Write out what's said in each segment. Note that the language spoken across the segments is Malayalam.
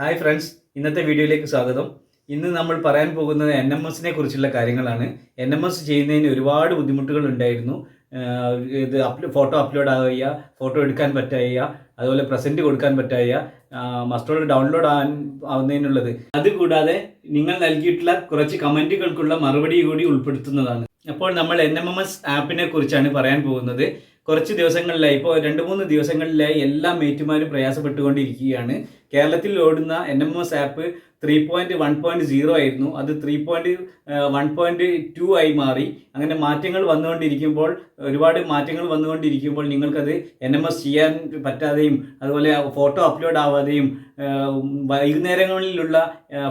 ഹായ് ഫ്രണ്ട്സ് ഇന്നത്തെ വീഡിയോയിലേക്ക് സ്വാഗതം. ഇന്ന് നമ്മൾ പറയാൻ പോകുന്നത് എൻ എം എസിനെ കുറിച്ചുള്ള കാര്യങ്ങളാണ്. എൻ എം എസ് ചെയ്യുന്നതിന് ഒരുപാട് ബുദ്ധിമുട്ടുകൾ ഉണ്ടായിരുന്നു. ഇത് അപ്ലോ ഫോട്ടോ അപ്ലോഡ് ആവുക ഫോട്ടോ എടുക്കാൻ പറ്റുക അതുപോലെ പ്രസന്റ് കൊടുക്കാൻ പറ്റുക മസ്റ്റോൾ ഡൗൺലോഡ് ആവാൻ ആവുന്നതിനുള്ളത്. അതുകൂടാതെ നിങ്ങൾ നൽകിയിട്ടുള്ള കുറച്ച് കമന്റുകൾക്കുള്ള മറുപടി കൂടി ഉൾപ്പെടുത്തുന്നതാണ്. അപ്പോൾ നമ്മൾ എൻ എം എം എസ് ആപ്പിനെ കുറിച്ചാണ് പറയാൻ പോകുന്നത്. കുറച്ച് ദിവസങ്ങളിലായി ഇപ്പോൾ രണ്ട് മൂന്ന് ദിവസങ്ങളിലായി എല്ലാ മേറ്റുമാരും പ്രയാസപ്പെട്ടുകൊണ്ടിരിക്കുകയാണ്. കേരളത്തിൽ ഓടുന്ന N M S app three point one point zero ആയിരുന്നു. അത് three point one point two ആയി മാറി. അങ്ങനെ മാറ്റങ്ങൾ വന്നുകൊണ്ടിരിക്കുമ്പോൾ ഒരുപാട് മാറ്റങ്ങൾ വന്നുകൊണ്ടിരിക്കുമ്പോൾ നിങ്ങൾക്കത് എൻ എം എസ് ചെയ്യാൻ പറ്റാതെയും അതുപോലെ ഫോട്ടോ അപ്ലോഡ് ആവാതെയും വൈകുന്നേരങ്ങളിലുള്ള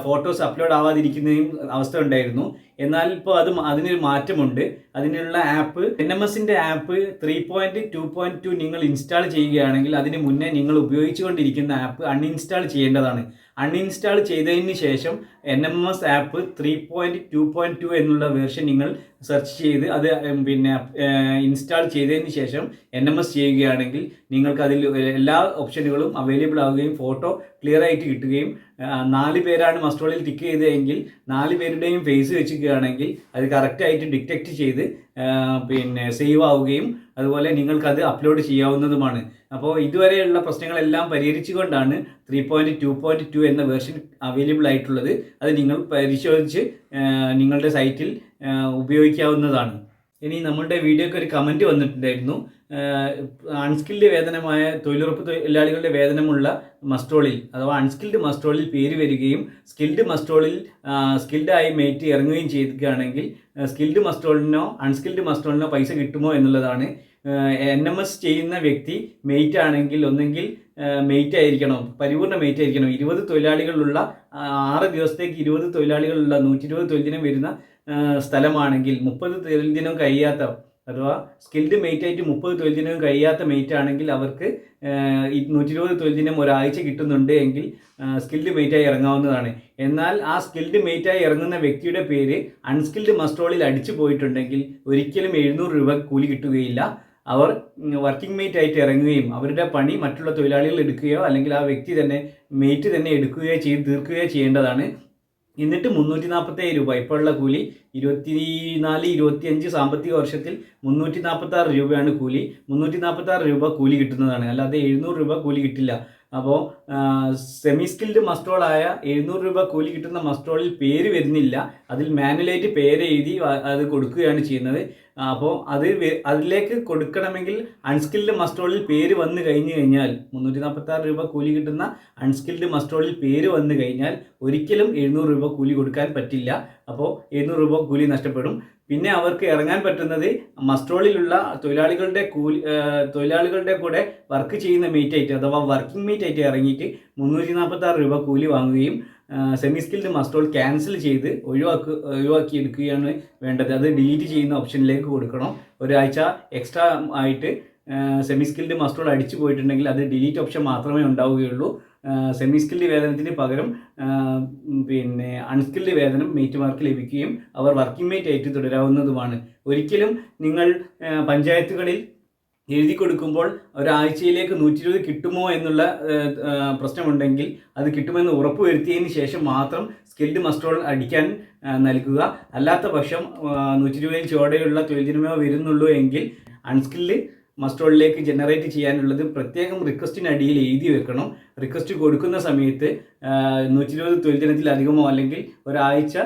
ഫോട്ടോസ് അപ്ലോഡ് ആവാതിരിക്കുന്നതും അവസ്ഥ ഉണ്ടായിരുന്നു. എന്നാൽ ഇപ്പോൾ അത് അതിനൊരു മാറ്റമുണ്ട്. അതിനുള്ള ആപ്പ് എൻ എം എസിന്റെ app three point two point two നിങ്ങൾ ഇൻസ്റ്റാൾ ചെയ്യുകയാണെങ്കിൽ അതിന് മുന്നേ നിങ്ങൾ ഉപയോഗിച്ചുകൊണ്ടിരിക്കുന്ന ആപ്പ് അൺഇൻസ്റ്റാൾ ചെയ്യേണ്ടതാണ്. അൺഇൻസ്റ്റാൾ ചെയ്തതിന് ശേഷം N M S app three point two point two എന്നുള്ള വേർഷൻ നിങ്ങൾ സെർച്ച് ചെയ്ത് അത് പിന്നെ ഇൻസ്റ്റാൾ ചെയ്തതിന് ശേഷം എൻ എം എസ് ചെയ്യുകയാണെങ്കിൽ നിങ്ങൾക്ക് അതിൽ എല്ലാ ഓപ്ഷനുകളും അവൈലബിൾ ആവുകയും ഫോട്ടോ ക്ലിയർ ആയിട്ട് കിട്ടുകയും നാല് പേരാണ് മസ്റ്റോളിൽ ടിക്ക് ചെയ്തതെങ്കിൽ നാല് പേരുടെയും ഫേസ് വെച്ചിരിക്കുകയാണെങ്കിൽ അത് കറക്റ്റായിട്ട് ഡിറ്റക്റ്റ് ചെയ്ത് പിന്നെ സേവ് ആവുകയും അതുപോലെ നിങ്ങൾക്കത് അപ്ലോഡ് ചെയ്യാവുന്നതുമാണ്. അപ്പോൾ ഇതുവരെയുള്ള പ്രശ്നങ്ങളെല്ലാം പരിഹരിച്ചുകൊണ്ടാണ് three point two point two എന്ന വേർഷൻ അവൈലബിൾ ആയിട്ടുള്ളത്. അത് നിങ്ങൾ പരിശോധിച്ച് നിങ്ങളുടെ സൈറ്റിൽ ഉപയോഗിക്കാവുന്നതാണ്. ഇനി നമ്മളുടെ വീഡിയോക്ക് ഒരു കമന്റ് വന്നിട്ടുണ്ടായിരുന്നു. അൺസ്കിൽഡ് വേതനമായ തൊഴിലുറപ്പ് തൊഴിലാളികളുടെ വേതനമുള്ള മസ്റ്റോളിൽ അഥവാ അൺസ്കിൽഡ് മസ്റ്റോളിൽ പേര് വരികയും സ്കിൽഡ് മസ്റ്റോളിൽ സ്കിൽഡായി മേറ്റ് ഇറങ്ങുകയും ചെയ്തിരിക്കുകയാണെങ്കിൽ സ്കിൽഡ് മസ്റ്റോളിനോ അൺസ്കിൽഡ് മസ്റ്റോളിനോ പൈസ കിട്ടുമോ എന്നുള്ളതാണ്. എൻ എം എസ് ചെയ്യുന്ന വ്യക്തി മെയ്റ്റ് ആണെങ്കിൽ ഒന്നെങ്കിൽ മെയ്റ്റ് ആയിരിക്കണം പരിപൂർണ മെയ്റ്റ് ആയിരിക്കണം. ഇരുപത് തൊഴിലാളികളുള്ള ആറ് ദിവസത്തേക്ക് ഇരുപത് തൊഴിലാളികളുള്ള നൂറ്റി ഇരുപത് തൊഴിൽ ദിനം വരുന്ന സ്ഥലമാണെങ്കിൽ മുപ്പത് തൊഴിൽ ദിനം കഴിയാത്ത അഥവാ സ്കിൽഡ് മെയ്റ്റ് ആയിട്ട് മുപ്പത് തൊഴിൽ ദിനവും കഴിയാത്ത മെയ്റ്റ് ആണെങ്കിൽ അവർക്ക് നൂറ്റി ഇരുപത് തൊഴിൽ ദിനം ഒരാഴ്ച കിട്ടുന്നുണ്ട് എങ്കിൽ സ്കിൽഡ് മെയ്റ്റായി ഇറങ്ങാവുന്നതാണ്. എന്നാൽ ആ സ്കിൽഡ് മെയ്റ്റായി ഇറങ്ങുന്ന വ്യക്തിയുടെ പേര് അൺസ്കിൽഡ് മസ്റ്റോളിൽ അടിച്ചു പോയിട്ടുണ്ടെങ്കിൽ ഒരിക്കലും എഴുന്നൂറ് രൂപ കൂലി കിട്ടുകയില്ല. അവർ വർക്കിംഗ് മെയ്റ്റ് ആയിട്ട് ഇറങ്ങുകയും അവരുടെ പണി മറ്റുള്ള തൊഴിലാളികൾ എടുക്കുകയോ അല്ലെങ്കിൽ ആ വ്യക്തി തന്നെ മെയ്റ്റ് തന്നെ എടുക്കുകയോ ചെയ്ത് തീർക്കുകയോ ചെയ്യേണ്ടതാണ്. എന്നിട്ട് മുന്നൂറ്റി നാൽപ്പത്തേഴ് രൂപ ഇപ്പോഴുള്ള കൂലി ഇരുപത്തി നാല് ഇരുപത്തി അഞ്ച് സാമ്പത്തിക വർഷത്തിൽ മുന്നൂറ്റി നാൽപ്പത്തി ആറ് രൂപയാണ് കൂലി. മുന്നൂറ്റി നാൽപ്പത്തി ആറ് രൂപ കൂലി കിട്ടുന്നതാണ്. അല്ലാതെ എഴുന്നൂറ് രൂപ കൂലി കിട്ടില്ല. അപ്പോൾ സെമി സ്കിൽഡ് മസ്റ്റോളായ എഴുന്നൂറ് രൂപ കൂലി കിട്ടുന്ന മസ്റ്റോളിൽ പേര് വരുന്നില്ല. അതിൽ മാനുവലായിട്ട് പേര് എഴുതി അത് കൊടുക്കുകയാണ് ചെയ്യുന്നത്. അപ്പോൾ അത് അതിലേക്ക് കൊടുക്കണമെങ്കിൽ അൺസ്കിൽഡ് മസ്റ്റോളിൽ പേര് വന്നു കഴിഞ്ഞു കഴിഞ്ഞാൽ മുന്നൂറ്റി നാൽപ്പത്തി ആറ് രൂപ കൂലി കിട്ടുന്ന അൺസ്കിൽഡ് മസ്റ്റോളിൽ പേര് വന്നു കഴിഞ്ഞാൽ ഒരിക്കലും എഴുന്നൂറ് രൂപ കൂലി കൊടുക്കാൻ പറ്റില്ല. അപ്പോൾ എഴുന്നൂറ് രൂപ കൂലി നഷ്ടപ്പെടും. പിന്നെ അവർക്ക് ഇറങ്ങാൻ പറ്റുന്നത് മസ്റ്റോളിലുള്ള തൊഴിലാളികളുടെ കൂലി തൊഴിലാളികളുടെ കൂടെ വർക്ക് ചെയ്യുന്ന മീറ്റായിട്ട് അഥവാ വർക്കിംഗ് മീറ്റായിട്ട് ഇറങ്ങിയിട്ട് മുന്നൂറ്റി നാൽപ്പത്തി രൂപ കൂലി വാങ്ങുകയും സെമി സ്കിൽഡ് മസ്റ്റോൾ ക്യാൻസൽ ചെയ്ത് ഒഴിവാക്കുക ഒഴിവാക്കി എടുക്കുകയാണ് വേണ്ടത്. അത് ഡിലീറ്റ് ചെയ്യുന്ന ഓപ്ഷനിലേക്ക് കൊടുക്കണം. ഒരാഴ്ച എക്സ്ട്രാ ആയിട്ട് സെമി സ്കിൽഡ് മസ്റ്റോൾ അടിച്ചു പോയിട്ടുണ്ടെങ്കിൽ അത് ഡിലീറ്റ് ഓപ്ഷൻ മാത്രമേ ഉണ്ടാവുകയുള്ളൂ. സെമി സ്കിൽഡ് വേതനത്തിന് പകരം പിന്നെ അൺസ്കിൽഡ് വേതനം മേറ്റുമാർക്ക് ലഭിക്കുകയും അവർ വർക്കിംഗ് മേറ്റ് ആയിട്ട് തുടരാവുന്നതുമാണ്. ഒരിക്കലും നിങ്ങൾ പഞ്ചായത്തുകളിൽ എഴുതി കൊടുക്കുമ്പോൾ ഒരാഴ്ചയിലേക്ക് നൂറ്റി ഇരുപത് കിട്ടുമോ എന്നുള്ള പ്രശ്നമുണ്ടെങ്കിൽ അത് കിട്ടുമെന്ന് ഉറപ്പുവരുത്തിയതിന് ശേഷം മാത്രം സ്കിൽഡ് മസ്റ്റോൾ അടിക്കാൻ നൽകുക. അല്ലാത്ത പക്ഷം നൂറ്റി ഇരുപതിൽ ചുവടെയുള്ള തൊഴിൽ വരുന്നുള്ളൂ എങ്കിൽ അൺസ്കിൽഡ് മസ്റ്റോളിലേക്ക് ജനറേറ്റ് ചെയ്യാനുള്ളത് പ്രത്യേകം റിക്വസ്റ്റിനടിയിൽ എഴുതി വെക്കണം. റിക്വസ്റ്റ് കൊടുക്കുന്ന സമയത്ത് നൂറ്റി ഇരുപത് തൊഴിൽ ദിനത്തിലധികമോ അല്ലെങ്കിൽ ഒരാഴ്ച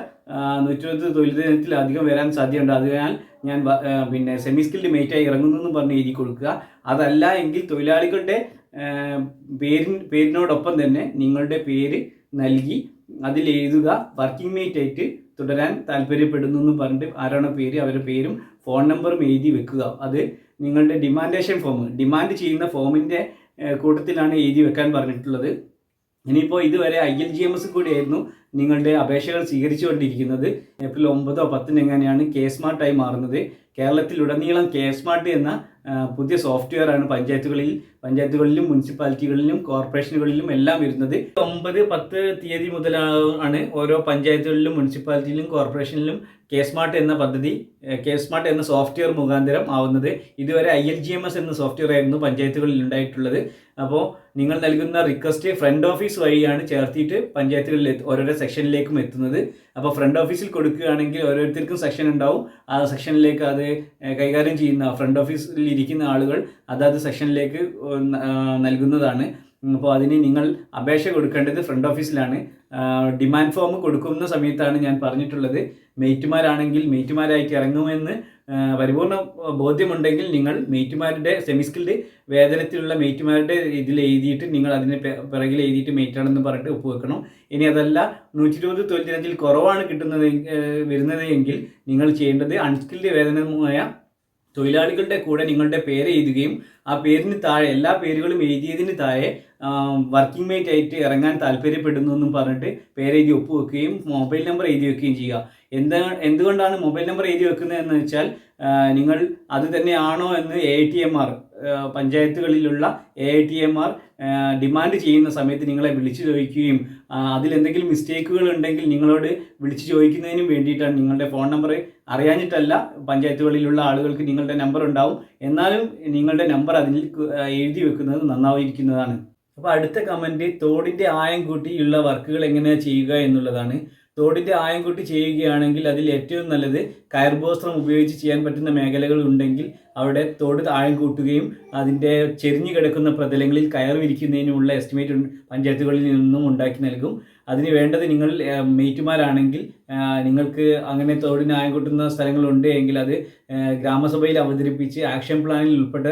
നൂറ്റി ഇരുപത് തൊഴിൽ ദിനത്തിലധികം വരാൻ സാധ്യതയുണ്ട്. അതിനാൽ ഞാൻ പിന്നെ സെമി സ്കിൽഡ് മേറ്റായി ഇറങ്ങുന്നു പറഞ്ഞ് എഴുതി കൊടുക്കുക. അതല്ല എങ്കിൽ തൊഴിലാളികളുടെ പേരിൻ പേരിനോടൊപ്പം തന്നെ നിങ്ങളുടെ പേര് നൽകി അതിൽ എഴുതുക. വർക്കിംഗ് മേറ്റ് ആയിട്ട് തുടരാൻ താല്പര്യപ്പെടുന്നു എന്ന് പറഞ്ഞിട്ട് ആരാണോ പേര് അവരുടെ പേരും ഫോൺ നമ്പറും എഴുതി വെക്കുക. അത് നിങ്ങളുടെ ഡിമാൻഡേഷൻ ഫോം ഡിമാൻഡ് ചെയ്യുന്ന ഫോമിന്റെ കൂട്ടത്തിലാണ് എഴുതി വെക്കാൻ പറഞ്ഞിട്ടുള്ളത്. ഇനിയിപ്പോൾ ഇതുവരെ I L G M S കൂടിയായിരുന്നു നിങ്ങളുടെ അപേക്ഷകൾ സ്വീകരിച്ചുകൊണ്ടിരിക്കുന്നത്. ഏപ്രിൽ ഒമ്പതോ പത്തിന് എങ്ങനെയാണ് കെ സ്മാർട്ടായി മാറുന്നത്? കേരളത്തിലുടനീളം കെ സ്മാർട്ട് എന്ന പുതിയ സോഫ്റ്റ്വെയർ ആണ് പഞ്ചായത്തുകളിൽ പഞ്ചായത്തുകളിലും മുനിസിപ്പാലിറ്റികളിലും കോർപ്പറേഷനുകളിലും എല്ലാം വരുന്നത്. ഒമ്പത് പത്ത് തീയതി മുതലാണ് ഓരോ പഞ്ചായത്തുകളിലും മുനിസിപ്പാലിറ്റിയിലും കോർപ്പറേഷനിലും കെ സ്മാർട്ട് എന്ന പദ്ധതി കെ സ്മാർട്ട് എന്ന സോഫ്റ്റ്വെയർ മുഖാന്തരം ആവുന്നത്. ഇതുവരെ I L G M S എന്ന സോഫ്റ്റ്വെയർ ആയിരുന്നു പഞ്ചായത്തുകളിൽ ഉണ്ടായിട്ടുള്ളത്. അപ്പോൾ നിങ്ങൾ നൽകുന്ന റിക്വസ്റ്റ് ഫ്രണ്ട് ഓഫീസ് വഴിയാണ് ചേർത്തിയിട്ട് പഞ്ചായത്തുകളിൽ ഓരോരോ സെക്ഷനിലേക്കും എത്തുന്നത്. അപ്പോൾ ഫ്രണ്ട് ഓഫീസിൽ കൊടുക്കുകയാണെങ്കിൽ ഓരോരുത്തർക്കും സെക്ഷൻ ഉണ്ടാവും. ആ സെക്ഷനിലേക്ക് അത് കൈകാര്യം ചെയ്യുന്ന ഫ്രണ്ട് ഓഫീസിൽ ഇരിക്കുന്ന ആളുകൾ അതാത് സെക്ഷനിലേക്ക് നൽകുന്നതാണ്. അപ്പോൾ അതിന് നിങ്ങൾ അപേക്ഷ കൊടുക്കേണ്ടത് ഫ്രണ്ട് ഓഫീസിലാണ് ഡിമാൻഡ് ഫോം കൊടുക്കുന്ന സമയത്താണ് ഞാൻ പറഞ്ഞിട്ടുള്ളത്. മെയ്റ്റുമാരാണെങ്കിൽ മെയ്റ്റുമാരായിട്ട് ഇറങ്ങുമെന്ന് ആ, പരിപൂർണ ബോധ്യമുണ്ടെങ്കിൽ നിങ്ങൾ മെയ്റ്റുമാരുടെ സെമി സ്കിൽഡ് വേതനത്തിലുള്ള മെയ്റ്റുമാരുടെ ഇതിൽ എഴുതിയിട്ട് നിങ്ങൾ അതിന് പിറകിൽ എഴുതിയിട്ട് മെയ്റ്റാണെന്ന് പറഞ്ഞിട്ട് ഒപ്പുവെക്കണം. ഇനി അതല്ല നൂറ്റി ഇരുപത് തൊഴിൽ കുറവാണ് കിട്ടുന്നത് വരുന്നത് എങ്കിൽ നിങ്ങൾ ചെയ്യേണ്ടത് അൺസ്കിൽഡ് വേതനമായ തൊഴിലാളികളുടെ കൂടെ നിങ്ങളുടെ പേര് എഴുതുകയും ആ പേരിന് താഴെ എല്ലാ പേരുകളും എഴുതിയതിന് താഴെ വർക്കിംഗ് മേറ്റ് ആയിട്ട് ഇറങ്ങാൻ താല്പര്യപ്പെടുന്നു എന്നും പറഞ്ഞിട്ട് പേരെഴുതി ഒപ്പുവെക്കുകയും മൊബൈൽ നമ്പർ എഴുതി വെക്കുകയും ചെയ്യുക. എന്താ എന്തുകൊണ്ടാണ് മൊബൈൽ നമ്പർ എഴുതി വെക്കുന്നത് എന്ന് വെച്ചാൽ നിങ്ങൾ അത് തന്നെയാണോ എന്ന് A T M R പഞ്ചായത്തുകളിലുള്ള A T M R demand ചെയ്യുന്ന സമയത്ത് നിങ്ങളെ വിളിച്ചു ചോദിക്കുകയും അതിലെന്തെങ്കിലും മിസ്റ്റേക്കുകൾ ഉണ്ടെങ്കിൽ നിങ്ങളോട് വിളിച്ചു ചോദിക്കുന്നതിനും വേണ്ടിയിട്ടാണ് നിങ്ങളുടെ ഫോൺ നമ്പർ അറിയാഞ്ഞിട്ടല്ല പഞ്ചായത്തുകളിലുള്ള ആളുകൾക്ക് നിങ്ങളുടെ നമ്പർ ഉണ്ടാവും. എന്നാലും നിങ്ങളുടെ നമ്പർ അതിൽ എഴുതി വെക്കുന്നത് നന്നായിരിക്കുന്നതാണ്. അപ്പോൾ അടുത്ത കമന്റ് തോടിന്റെ ആയം കൂട്ടിയുള്ള വർക്കുകൾ എങ്ങനെയാണ് ചെയ്യുക എന്നുള്ളതാണ് തോടിന്റെ ആയം കൂട്ടി ചെയ്യുകയാണെങ്കിൽ അതിൽ ഏറ്റവും നല്ലത് കയർബോസ്ത്രം ഉപയോഗിച്ച് ചെയ്യാൻ പറ്റുന്ന മേഖലകൾ ഉണ്ടെങ്കിൽ അവിടെ തോട് ആഴം കൂട്ടുകയും അതിന്റെ ചെരിഞ്ഞു കിടക്കുന്ന പ്രതലങ്ങളിൽ കയർ വിരിക്കുന്നതിനുമുള്ള എസ്റ്റിമേറ്റ് പഞ്ചായത്തുകളിൽ നിന്നും ഉണ്ടാക്കി നൽകും. അതിന് വേണ്ടത് നിങ്ങൾ മെയ്റ്റുമാരാണെങ്കിൽ നിങ്ങൾക്ക് അങ്ങനെ തോടിന് ആയം കൂട്ടുന്ന സ്ഥലങ്ങളുണ്ട് എങ്കിൽ അത് ഗ്രാമസഭയിൽ അവതരിപ്പിച്ച് ആക്ഷൻ പ്ലാനിൽ ഉൾപ്പെട്ട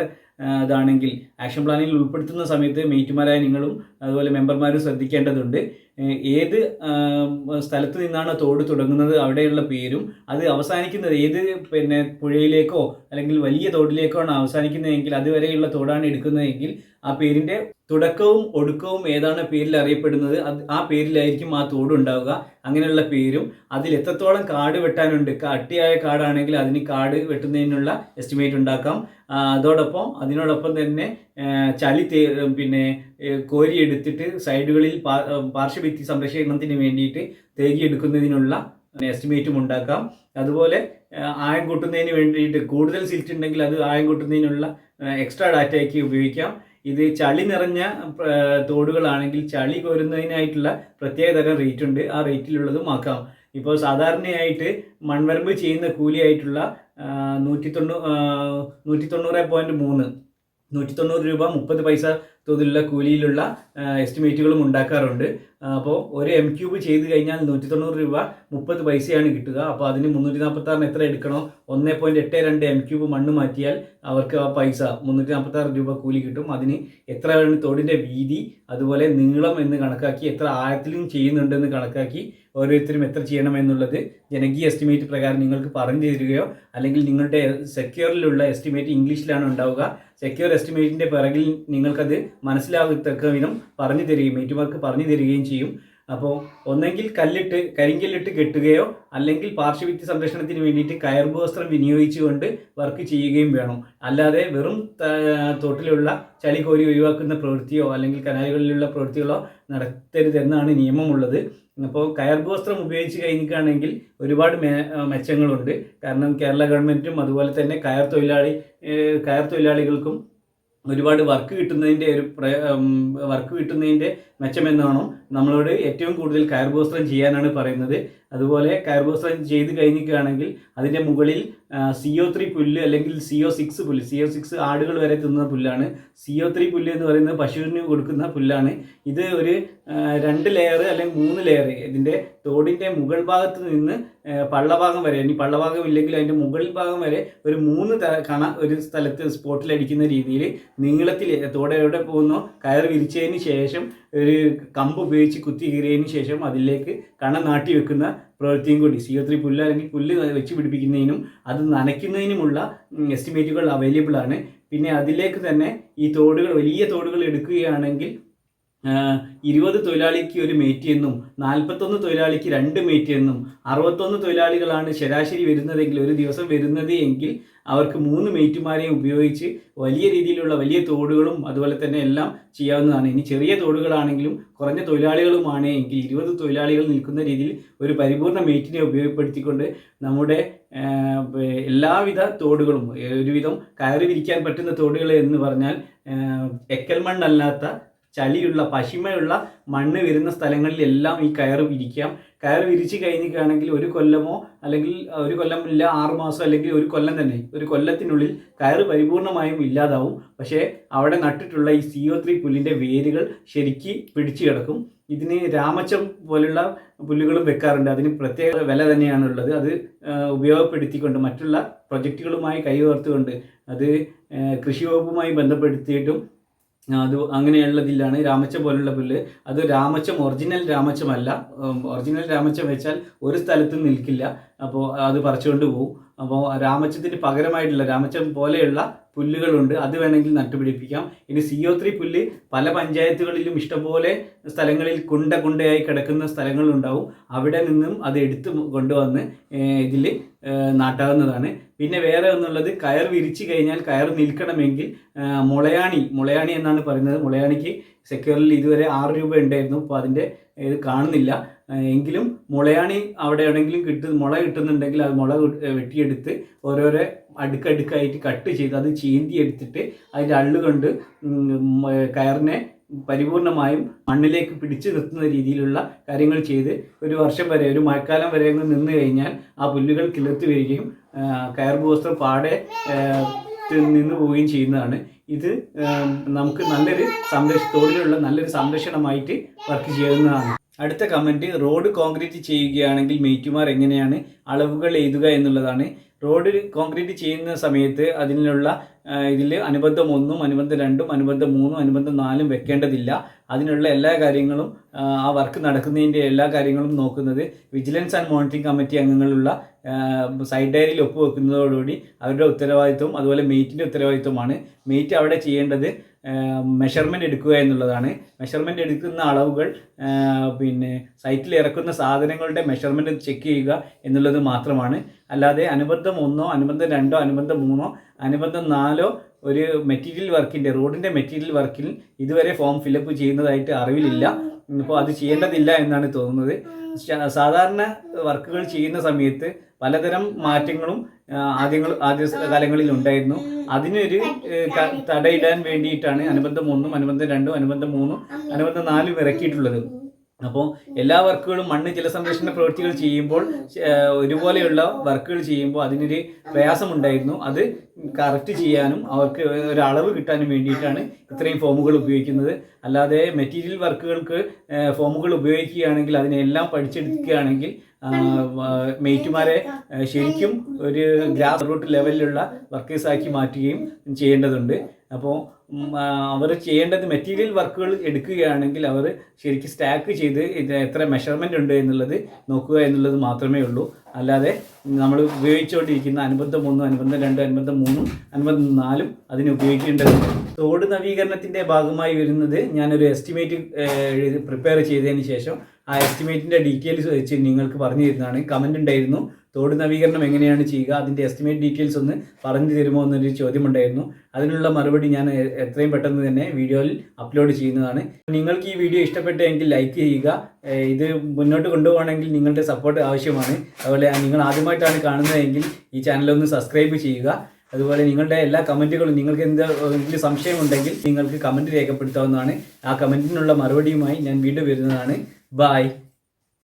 ഇതാണെങ്കിൽ. ആക്ഷൻ പ്ലാനിൽ ഉൾപ്പെടുത്തുന്ന സമയത്ത് മെയ്റ്റുമാരായ നിങ്ങളും അതുപോലെ മെമ്പർമാരും ശ്രദ്ധിക്കേണ്ടതുണ്ട്. ഏത് സ്ഥലത്ത് നിന്നാണ് തോട് തുടങ്ങുന്നത് അവിടെയുള്ള പേരും അത് അവസാനിക്കുന്നത് ഏത് പിന്നെ പുഴയിലേക്കോ അല്ലെങ്കിൽ വലിയ തോടിലേക്കോ ആണ് അവസാനിക്കുന്നതെങ്കിൽ അതുവരെയുള്ള തോടാണ് എടുക്കുന്നതെങ്കിൽ ആ പേരിന്റെ തുടക്കവും ഒടുക്കവും ഏതാണ് പേരിൽ അറിയപ്പെടുന്നത്? അത് ആ പേരിലായിരിക്കും ആ തോടുണ്ടാവുക. അങ്ങനെയുള്ള പേരും അതിൽ എത്രത്തോളം കാട് വെട്ടാനുണ്ട്? കട്ടിയായ കാടാണെങ്കിൽ അതിന് കാട് വെട്ടുന്നതിനുള്ള എസ്റ്റിമേറ്റ് ഉണ്ടാക്കാം. അതോടൊപ്പം അതിനോടൊപ്പം തന്നെ ചളി തേ പിന്നെ ഏ, കോരി എടുത്തിട്ട് സൈഡുകളിൽ പാർശ്വഭിത്തി സംരക്ഷണത്തിന് വേണ്ടിയിട്ട് തേകിയെടുക്കുന്നതിനുള്ള എസ്റ്റിമേറ്റും ഉണ്ടാക്കാം. അതുപോലെ ആയം കൂട്ടുന്നതിന് വേണ്ടിയിട്ട് കൂടുതൽ സിൽറ്റ് ഉണ്ടെങ്കിൽ അത് ആയം കൂട്ടുന്നതിനുള്ള എക്സ്ട്രാ ഡാറ്റയ്ക്ക് ഉപയോഗിക്കാം. ഇത് ചളി നിറഞ്ഞ തോടുകളാണെങ്കിൽ ചളി കോരുന്നതിനായിട്ടുള്ള പ്രത്യേകതരം റേറ്റ് ഉണ്ട് ആ റേറ്റിലുള്ളതും ആക്കാം. ഇപ്പോൾ സാധാരണയായിട്ട് മൺവരമ്പ് ചെയ്യുന്ന കൂലിയായിട്ടുള്ള നൂറ്റി തൊണ്ണൂ നൂറ്റി തൊണ്ണൂറ് പോയിന്റ് മൂന്ന് നൂറ്റി തൊണ്ണൂറ് രൂപ മുപ്പത് പൈസ തോതിലുള്ള കൂലിയിലുള്ള എസ്റ്റിമേറ്റുകളും ഉണ്ടാക്കാറുണ്ട്. അപ്പോൾ ഒരു എം ക്യൂബ് ചെയ്ത് കഴിഞ്ഞാൽ നൂറ്റി തൊണ്ണൂറ് രൂപ മുപ്പത് പൈസയാണ് കിട്ടുക. അപ്പോൾ അതിന് മുന്നൂറ്റി നാൽപ്പത്താറിന് എത്ര എടുക്കണോ? ഒന്ന് പോയിന്റ് എട്ട് രണ്ട് എം ക്യൂബ് മണ്ണ് മാറ്റിയാൽ അവർക്ക് ആ പൈസ മുന്നൂറ്റി നാൽപ്പത്താറ് രൂപ കൂലി കിട്ടും. അതിന് എത്രയാണ് തോടിന്റെ വീതി അതുപോലെ നീളം എന്ന് കണക്കാക്കി എത്ര ആഴത്തിലും ചെയ്യുന്നുണ്ടെന്ന് കണക്കാക്കി ഓരോരുത്തരും എത്ര ചെയ്യണം എന്നുള്ളത് ജനകീയ എസ്റ്റിമേറ്റ് പ്രകാരം നിങ്ങൾക്ക് പറഞ്ഞു തരികയോ അല്ലെങ്കിൽ നിങ്ങളുടെ സെക്യൂറിലുള്ള എസ്റ്റിമേറ്റ് ഇംഗ്ലീഷിലാണ് ഉണ്ടാവുക. സെക്യൂർ എസ്റ്റിമേറ്റിന്റെ പിറകിൽ നിങ്ങൾക്കത് മനസ്സിലാകത്തക്ക വിധം പറഞ്ഞു തരികയും മീറ്റുമാർക്ക് പറഞ്ഞു തരികയും ചെയ്യും. അപ്പോൾ ഒന്നെങ്കിൽ കല്ലിട്ട് കരിങ്കല്ലിട്ട് കെട്ടുകയോ അല്ലെങ്കിൽ പാർശ്വഭിത്തി സംരക്ഷണത്തിന് വേണ്ടിയിട്ട് കയർബ് വസ്ത്രം വിനിയോഗിച്ചുകൊണ്ട് വർക്ക് ചെയ്യുകയും വേണം. അല്ലാതെ വെറും തൊട്ടിലുള്ള ചളി കോരി ഒഴിവാക്കുന്ന പ്രവൃത്തിയോ അല്ലെങ്കിൽ കനാലുകളിലുള്ള പ്രവൃത്തികളോ നടത്തരുതെന്നാണ് നിയമമുള്ളത്. അപ്പോൾ കയർബ് വസ്ത്രം ഉപയോഗിച്ച് കഴിഞ്ഞിട്ടാണെങ്കിൽ ഒരുപാട് മെച്ചങ്ങളുണ്ട്. കാരണം കേരള ഗവൺമെന്റും അതുപോലെ തന്നെ കയർ തൊഴിലാളി കയർ തൊഴിലാളികൾക്കും ഒരുപാട് വർക്ക് കിട്ടുന്നതിന്റെ ഒരു വർക്ക് കിട്ടുന്നതിന്റെ മെച്ചമെന്നാണോ നമ്മളോട് ഏറ്റവും കൂടുതൽ കയർബോസ്ത്രം ചെയ്യാനാണ് പറയുന്നത്. അതുപോലെ കയർബോസ്ത്രം ചെയ്ത് കഴിഞ്ഞിരിക്കുകയാണെങ്കിൽ അതിന്റെ മുകളിൽ സി ഒ ത്രീ പുല്ല് അല്ലെങ്കിൽ സി ഒ സിക്സ് പുല്ല് സി ഒ സിക്സ് ആടുകൾ വരെ തിന്നുന്ന പുല്ലാണ്. സി ഒ ത്രീ പുല്ല് എന്ന് പറയുന്നത് പശുവിന് കൊടുക്കുന്ന പുല്ലാണ്. ഇത് ഒരു രണ്ട് ലെയർ അല്ലെങ്കിൽ മൂന്ന് ലെയർ ഇതിന്റെ തോടിന്റെ മുകൾ ഭാഗത്ത് നിന്ന് പള്ളഭാഗം വരെ ഇനി പള്ളഭാഗം ഇല്ലെങ്കിൽ അതിന്റെ മുകൾ ഭാഗം വരെ ഒരു മൂന്ന് കണ ഒരു സ്ഥലത്ത് സ്പോട്ടിലടിക്കുന്ന രീതിയിൽ നീളത്തിൽ എവിടെ പോകുന്നോ. കയർ വിരിച്ചതിന് ശേഷം ഒരു കമ്പ് ഉപയോഗിച്ച് കുത്തി ശേഷം അതിലേക്ക് കണ നാട്ടി വെക്കുന്ന പ്രവൃത്തിയും കൂടി. സി ഒ ത്രീ പുല്ല് അല്ലെങ്കിൽ പുല്ല് വെച്ച് പിടിപ്പിക്കുന്നതിനും അത് നനയ്ക്കുന്നതിനുമുള്ള എസ്റ്റിമേറ്റുകൾ അവൈലബിൾ ആണ്. പിന്നെ അതിലേക്ക് തന്നെ ഈ തോടുകൾ വലിയ തോടുകൾ എടുക്കുകയാണെങ്കിൽ ഇരുപത് തൊഴിലാളിക്ക് ഒരു മേറ്റ് എന്നും നാൽപ്പത്തൊന്ന് തൊഴിലാളിക്ക് രണ്ട് മേറ്റ് എന്നും അറുപത്തൊന്ന് തൊഴിലാളികളാണ് ശരാശരി വരുന്നതെങ്കിൽ ഒരു ദിവസം വരുന്നത് എങ്കിൽ അവർക്ക് മൂന്ന് മേറ്റുമാരെയും ഉപയോഗിച്ച് വലിയ രീതിയിലുള്ള വലിയ തോടുകളും അതുപോലെ തന്നെ എല്ലാം ചെയ്യാവുന്നതാണ്. ഇനി ചെറിയ തോടുകളാണെങ്കിലും കുറഞ്ഞ തൊഴിലാളികളുമാണ് എങ്കിൽ ഇരുപത് തൊഴിലാളികൾ നിൽക്കുന്ന രീതിയിൽ ഒരു പരിപൂർണ മേറ്റിനെ ഉപയോഗപ്പെടുത്തിക്കൊണ്ട് നമ്മുടെ എല്ലാവിധ തോടുകളും ഒരുവിധം കയറി വിരിക്കാൻ പറ്റുന്ന തോടുകൾ എന്ന് പറഞ്ഞാൽ എക്കൽമണ്ണല്ലാത്ത എക്കൽ മണ്ണല്ലാത്ത ചളിയുള്ള പശിമയുള്ള മണ്ണ് വരുന്ന സ്ഥലങ്ങളിലെല്ലാം ഈ കയറ് വിരിക്കാം. കയറ് വിരിച്ച് കഴിഞ്ഞിട്ടാണെങ്കിൽ ഒരു കൊല്ലമോ അല്ലെങ്കിൽ ഒരു കൊല്ലമില്ല ആറ് മാസം അല്ലെങ്കിൽ ഒരു കൊല്ലം തന്നെ ഒരു കൊല്ലത്തിനുള്ളിൽ കയറ് പരിപൂർണമായും ഇല്ലാതാവും. പക്ഷേ അവിടെ നട്ടിട്ടുള്ള ഈ സി ഒ ത്രീ പുല്ലിന്റെ വേരുകൾ ശരിക്ക് പിടിച്ചു കിടക്കും. ഇതിന് രാമച്ചം പോലുള്ള പുല്ലുകളും വെക്കാറുണ്ട്. അതിന് പ്രത്യേക വില തന്നെയാണുള്ളത്. അത് ഉപയോഗപ്പെടുത്തിക്കൊണ്ട് മറ്റുള്ള പ്രൊജക്റ്റുകളുമായി കൈകോർത്തുകൊണ്ട് അത് കൃഷി വകുപ്പുമായി ബന്ധപ്പെടുത്തിയിട്ടും അത് അങ്ങനെയുള്ളതിലാണ് രാമച്ചം പോലുള്ള പുല്ല്. അത് രാമച്ചം ഒറിജിനൽ രാമച്ചമല്ല. ഒറിജിനൽ രാമച്ചം വെച്ചാൽ ഒരു സ്ഥലത്തും നിൽക്കില്ല. അപ്പോൾ അത് പറിച്ചുകൊണ്ട് പോകും അപ്പോൾ രാമച്ചത്തിന് പകരമായിട്ടുള്ള രാമച്ചം പോലെയുള്ള പുല്ലുകളുണ്ട്. അത് വേണമെങ്കിൽ നട്ടുപിടിപ്പിക്കാം. ഇനി സി ഒ ത്രീ പുല്ല് പല പഞ്ചായത്തുകളിലും ഇഷ്ടംപോലെ സ്ഥലങ്ങളിൽ കുണ്ട കുണ്ടയായി കിടക്കുന്ന സ്ഥലങ്ങളുണ്ടാവും. അവിടെ നിന്നും അത് എടുത്ത് കൊണ്ടുവന്ന് ഇതിൽ നാട്ടാവുന്നതാണ്. പിന്നെ വേറെ ഒന്നുള്ളത് കയർ വിരിച്ചു കഴിഞ്ഞാൽ കയർ നിൽക്കണമെങ്കിൽ മുളയാണി മുളയാണി എന്നാണ് പറയുന്നത്. മുളയാണിക്ക് സെക്യൂറിൽ ഇതുവരെ ആറ് രൂപ ഉണ്ടായിരുന്നു. അപ്പോൾ അതിന്റെ ഇത് കാണുന്നില്ല. എങ്കിലും മുളയാണി അവിടെ എവിടെയെങ്കിലും കിട്ടുന്ന മുള കിട്ടുന്നുണ്ടെങ്കിൽ അത് മുള വെട്ടിയെടുത്ത് ഓരോരോ അടുക്കടുക്കായിട്ട് കട്ട് ചെയ്ത് അത് ചീന്തി എടുത്തിട്ട് അതിന്റെ അള്ളുകൊണ്ട് കൊണ്ട് കയറിനെ പരിപൂർണമായും മണ്ണിലേക്ക് പിടിച്ചു നിർത്തുന്ന രീതിയിലുള്ള കാര്യങ്ങൾ ചെയ്ത് ഒരു വർഷം വരെ ഒരു മഴക്കാലം വരെ നിന്ന് കഴിഞ്ഞാൽ ആ പുല്ലുകൾ കിളിർത്ത് വരികയും കയർ ബൂസ്റ്റർ പാടെ നിന്ന് പോവുകയും ചെയ്യുന്നതാണ്. ഇത് നമുക്ക് നല്ലൊരു സംരക്ഷ തോടിലുള്ള നല്ലൊരു സംരക്ഷണമായിട്ട് വർക്ക് ചെയ്യുന്നതാണ്. അടുത്ത കമന്റ് റോഡ് കോൺക്രീറ്റ് ചെയ്യുകയാണെങ്കിൽ മേയ്ക്കുമാർ എങ്ങനെയാണ് അളവുകൾ എഴുതുക എന്നുള്ളതാണ്. റോഡ് കോൺക്രീറ്റ് ചെയ്യുന്ന സമയത്ത് അതിനുള്ള ഇതിൽ അനുബന്ധം ഒന്നും അനുബന്ധം രണ്ടും അനുബന്ധം മൂന്നും അനുബന്ധം നാലും വെക്കേണ്ടതില്ല. അതിനുള്ള എല്ലാ കാര്യങ്ങളും ആ, വർക്ക് നടക്കുന്നതിന്റെ എല്ലാ കാര്യങ്ങളും നോക്കുന്നത് വിജിലൻസ് ആൻഡ് മോണിറ്ററിംഗ് കമ്മിറ്റി അംഗങ്ങളുള്ള സൈഡ് ഡയറിയിൽ ഒപ്പ് ഒപ്പുവെക്കുന്നതോടുകൂടി അവരുടെ ഉത്തരവാദിത്വം അതുപോലെ മെയ്റ്റിന്റെ ഉത്തരവാദിത്വമാണ്. മെയ്റ്റ് അവിടെ ചെയ്യേണ്ടത് മെഷർമെന്റ് എടുക്കുക എന്നുള്ളതാണ്. മെഷർമെന്റ് എടുക്കുന്ന അളവുകൾ പിന്നെ സൈറ്റിൽ ഇറക്കുന്ന സാധനങ്ങളുടെ മെഷർമെന്റ് ചെക്ക് ചെയ്യുക എന്നുള്ളത് മാത്രമാണ്. അല്ലാതെ അനുബന്ധം ഒന്നോ അനുബന്ധം രണ്ടോ അനുബന്ധം മൂന്നോ അനുബന്ധം നാലോ ഒരു മെറ്റീരിയൽ വർക്കിന്റെ റോഡിന്റെ മെറ്റീരിയൽ വർക്കിൽ ഇതുവരെ ഫോം ഫില്ലപ്പ് ചെയ്യുന്നതായിട്ട് അറിവിലില്ല. ഇപ്പോൾ അത് ചെയ്യേണ്ടതില്ല എന്നാണ് തോന്നുന്നത്. സാധാരണ വർക്കുകൾ ചെയ്യുന്ന സമയത്ത് പലതരം മാറ്റങ്ങളും ആദ്യങ്ങൾ ആദ്യ കാലങ്ങളിൽ ഉണ്ടായിരുന്നു. അതിനൊരു തടയിടാൻ വേണ്ടിയിട്ടാണ് അനുബന്ധം ഒന്നും അനുബന്ധം രണ്ടും അനുബന്ധം മൂന്നും അനുബന്ധം നാലും ഇറക്കിയിട്ടുള്ളത്. അപ്പോൾ എല്ലാ വർക്കുകളും മണ്ണ് ജലസംരക്ഷണ പ്രവൃത്തികൾ ചെയ്യുമ്പോൾ ഒരുപോലെയുള്ള വർക്കുകൾ ചെയ്യുമ്പോൾ അതിനൊരു പ്രയാസമുണ്ടായിരുന്നു. അത് കറക്റ്റ് ചെയ്യാനും അവർക്ക് ഒരു അളവ് കിട്ടാനും വേണ്ടിയിട്ടാണ് ഇത്രയും ഫോമുകൾ ഉപയോഗിക്കുന്നത്. അല്ലാതെ മെറ്റീരിയൽ വർക്കുകൾക്ക് ഫോമുകൾ ഉപയോഗിക്കുകയാണെങ്കിൽ അതിനെല്ലാം പഠിച്ചെടുക്കുകയാണെങ്കിൽ മെയ്റ്റുമാരെ ശരിക്കും ഒരു ഗ്രാസ് റൂട്ട് ലെവലിലുള്ള വർക്കേഴ്സാക്കി മാറ്റുകയും ചെയ്യേണ്ടതുണ്ട്. അപ്പോൾ അവർ ചെയ്യേണ്ടത് മെറ്റീരിയൽ വർക്കുകൾ എടുക്കുകയാണെങ്കിൽ അവർ ശരിക്കും സ്റ്റാക്ക് ചെയ്ത് ഇത് എത്ര മെഷർമെന്റ് ഉണ്ട് എന്നുള്ളത് നോക്കുക എന്നുള്ളത് മാത്രമേ ഉള്ളൂ. അല്ലാതെ നമ്മൾ ഉപയോഗിച്ചുകൊണ്ടിരിക്കുന്ന അനുബന്ധം ഒന്നും അനുബന്ധം രണ്ടും അനുബന്ധം മൂന്നും അനുബന്ധം നാലും അതിന് ഉപയോഗിക്കേണ്ടതുണ്ട് തോട് നവീകരണത്തിന്റെ ഭാഗമായി വരുന്നത് ഞാനൊരു എസ്റ്റിമേറ്റ് പ്രിപ്പയർ ചെയ്തതിന് ശേഷം. ആ എസ്റ്റിമേറ്റിന്റെ ഡീറ്റെയിൽസ് വെച്ച് നിങ്ങൾക്ക് പറഞ്ഞു തരുന്നതാണ്. കമന്റ് ഉണ്ടായിരുന്നു. തോട് നവീകരണം എങ്ങനെയാണ് ചെയ്യുക? അതിന്റെ എസ്റ്റിമേറ്റ് ഡീറ്റെയിൽസ് ഒന്ന് പറഞ്ഞു തരുമോ എന്നൊരു ചോദ്യമുണ്ടായിരുന്നു. അതിനുള്ള മറുപടി ഞാൻ എത്രയും പെട്ടെന്ന് തന്നെ വീഡിയോയിൽ അപ്ലോഡ് ചെയ്യുന്നതാണ്. നിങ്ങൾക്ക് ഈ വീഡിയോ ഇഷ്ടപ്പെട്ടെങ്കിൽ ലൈക്ക് ചെയ്യുക. ഇത് മുന്നോട്ട് കൊണ്ടുപോകണമെങ്കിൽ നിങ്ങളുടെ സപ്പോർട്ട് ആവശ്യമാണ്. അതുപോലെ നിങ്ങൾ ആദ്യമായിട്ടാണ് കാണുന്നതെങ്കിൽ ഈ ചാനലൊന്ന് സബ്സ്ക്രൈബ് ചെയ്യുക. അതുപോലെ നിങ്ങളുടെ എല്ലാ കമന്റുകളും നിങ്ങൾക്ക് എന്തെങ്കിലും സംശയമുണ്ടെങ്കിൽ നിങ്ങൾക്ക് കമന്റ് രേഖപ്പെടുത്താവുന്നതാണ്. ആ കമന്റിനുള്ള മറുപടിയുമായി ഞാൻ വീണ്ടും വരുന്നതാണ്. ബായ്